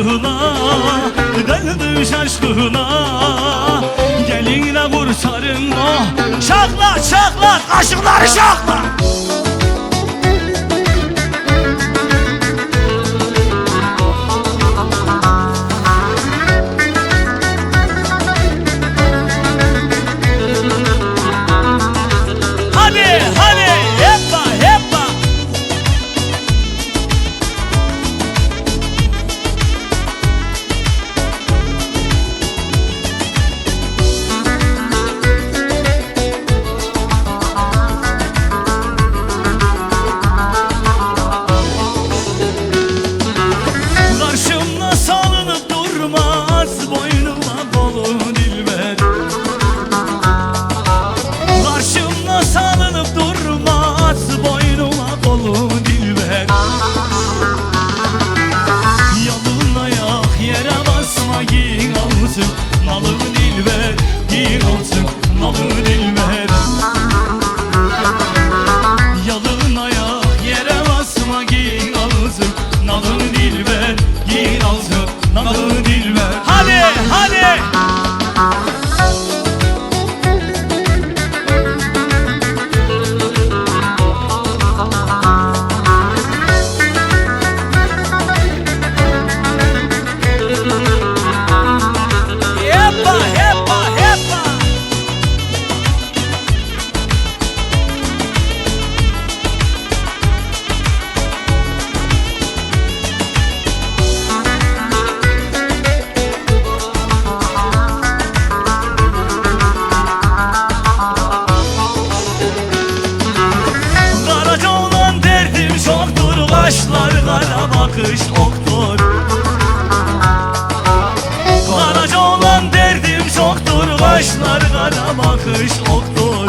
aşkına Döndüm şaşkına. Gelinle vur sarın oh Şakla şakla aşıkları şakla Canım dilber bakış oktur Karaca olan derdim çoktur Kaşlar kara bakış oktur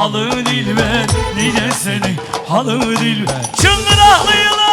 halı dilber Nice seni halı dilber Çıngıraklıyla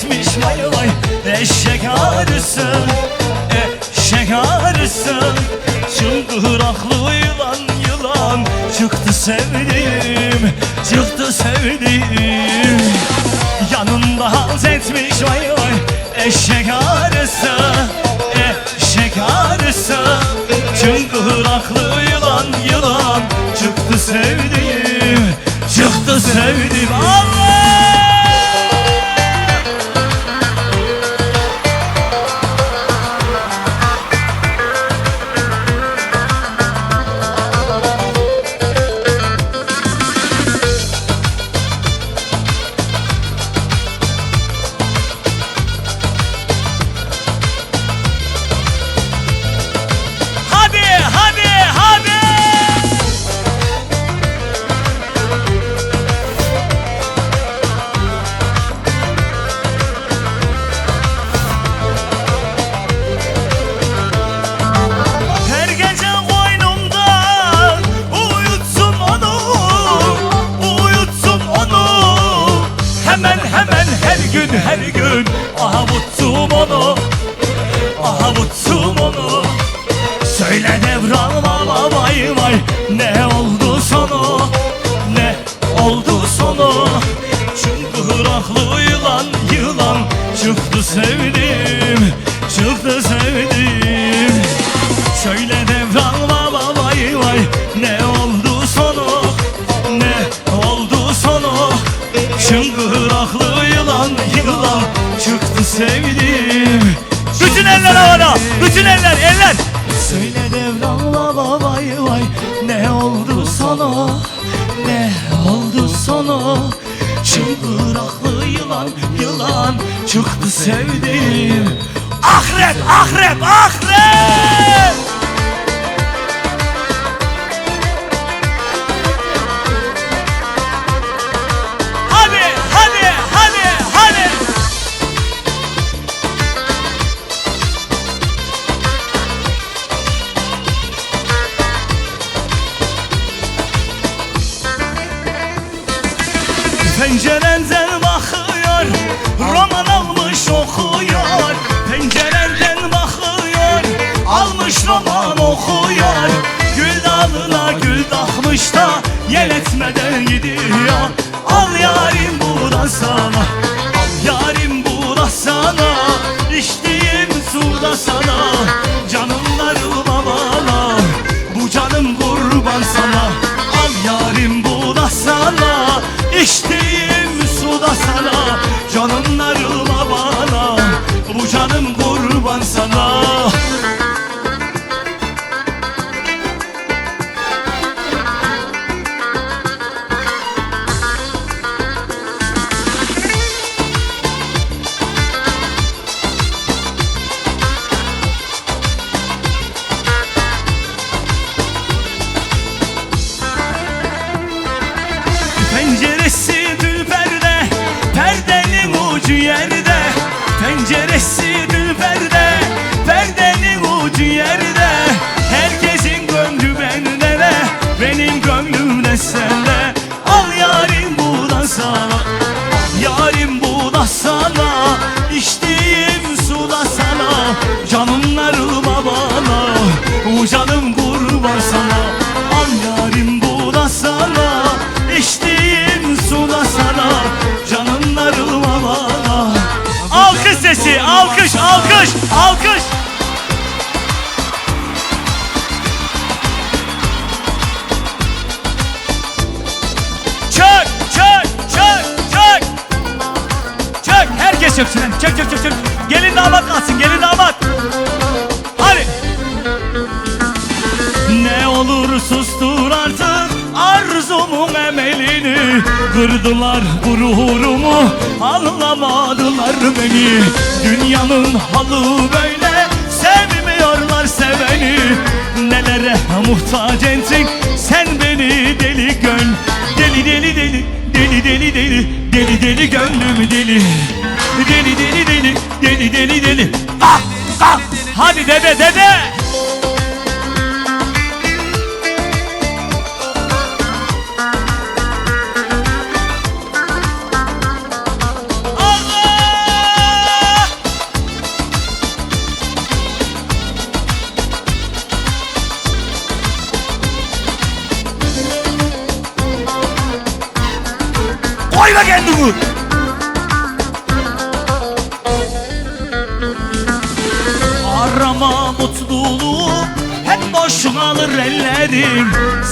gitmiş vay vay. Eşek arısı, eşek arısı Çıldıraklı yılan yılan. Çıktı sevdiğim, çıktı sevdiğim. Yanında haz etmiş vay vay. Eşek arısı ayrılan çıktı sevdim. Bütün eller havada bütün eller eller. Söyle devranla vay vay. Ne oldu sana? Ne oldu sana? Çıngıraklı yılan yılan çıktı sevdim. Akrep akrep akrep. Sana Lan. çök çök çök çök Gelin damat kalsın gelin damat. Hadi. Ne olur sustur artık arzumun emelini. Kırdılar gururumu anlamadılar beni. Dünyanın halı böyle sevmiyorlar seveni. Nelere muhtaç ettin sen beni deli göl Deli deli deli deli deli deli deli deli gönlüm deli Deli deli deli deli deli deli Ah ah hadi dede dede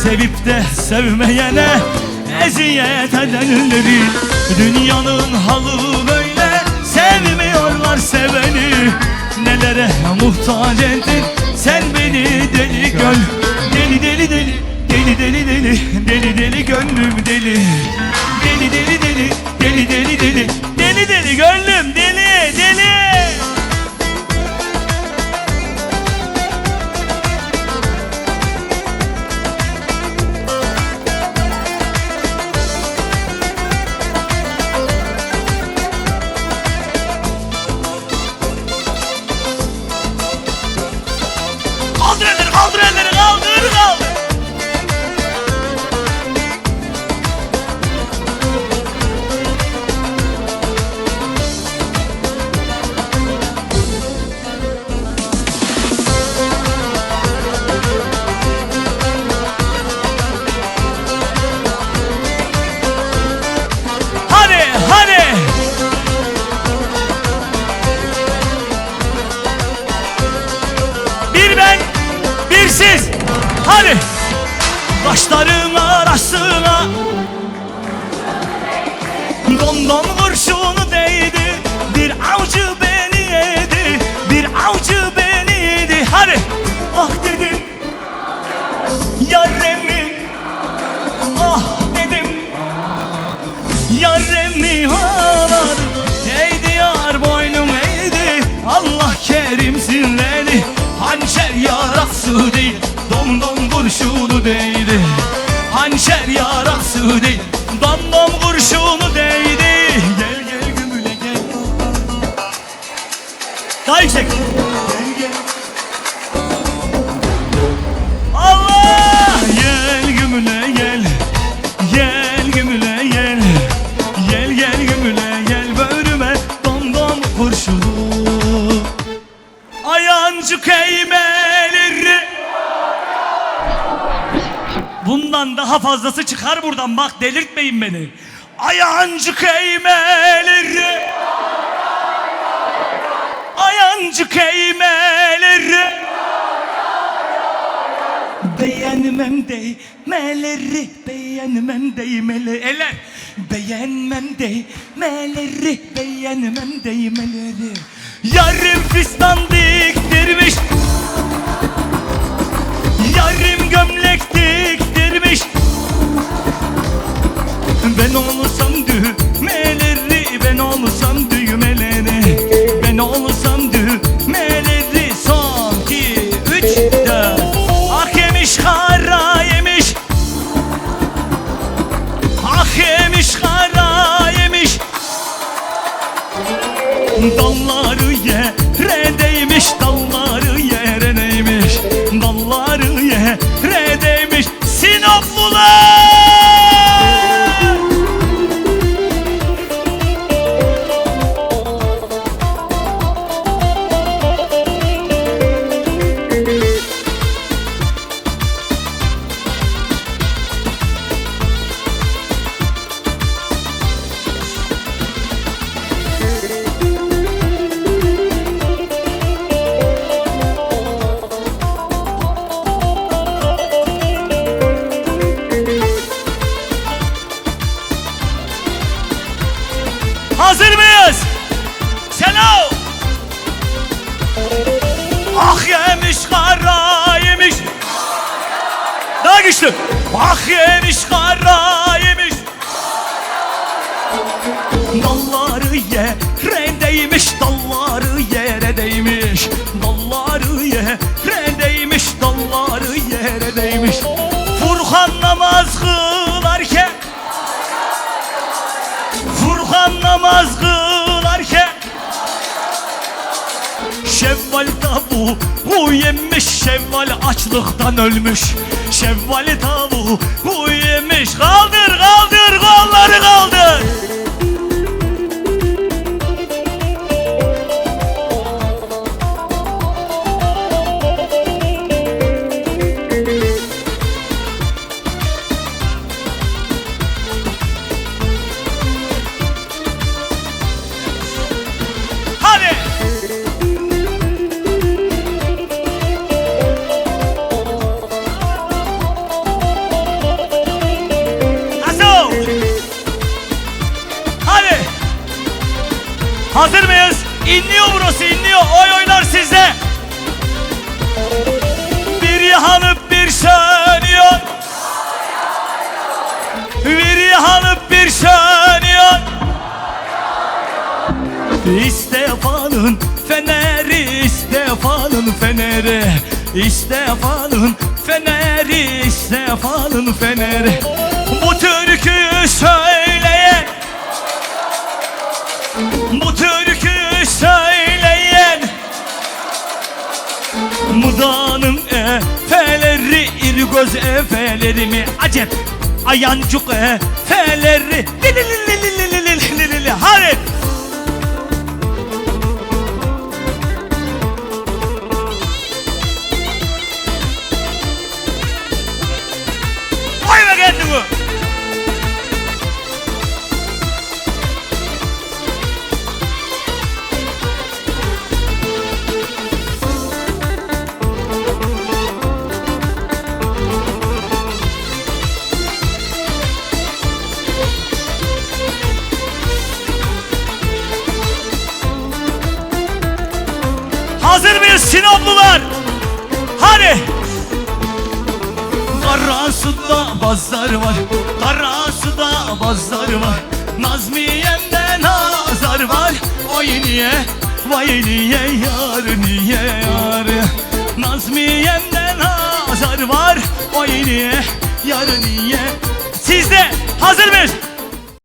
Sevip de sevmeyene eziyet edenlerin Dünyanın halı böyle sevmiyorlar seveni Nelere muhtaç ettin sen beni deli göl Deli deli deli deli deli deli deli deli gönlüm deli Deli deli deli deli deli deli deli deli gönlüm deli yarası değil Dom dom kurşunu değdi. Hançer yarası değil Dom dom kurşunu değdi. Gel gel gümüle gel. Daha yüksek. Gel gel Bundan daha fazlası çıkar buradan. Bak delirtmeyin beni. Ayancık eğmeleri Ayancık eğmeleri Beğenmem değmeleri Beğenmem değmeleri Eller Beğenmem değmeleri Beğenmem değmeleri. Yarım fistan diktirmiş. Yarım gömlek gelmiş. Ben onu Dalları yere değmiş, dalları yere değmiş. Furkan namaz kılarken Furkan namaz kılarken Şevval tavuğu yemiş Şevval açlıktan ölmüş. Şevval tavuğu yemiş. Kaldır kaldır kolları kaldır Geldi Sefa'nın feneri Bu türküyü söyleyen Bu türküyü söyleyen Mudanın efeleri İri göz efeleri mi acep Ayancuk efeleri Lili lili lili lili lili lili Harip mıyız Sinoplular? Hadi. Karasu'da bazar var Karasu'da bazar var Nazmiye'mde nazar var Oy niye Vay niye yar niye yar Nazmiye Meryem'den azar var Oy niye yarın niye Sizde hazır mıyız?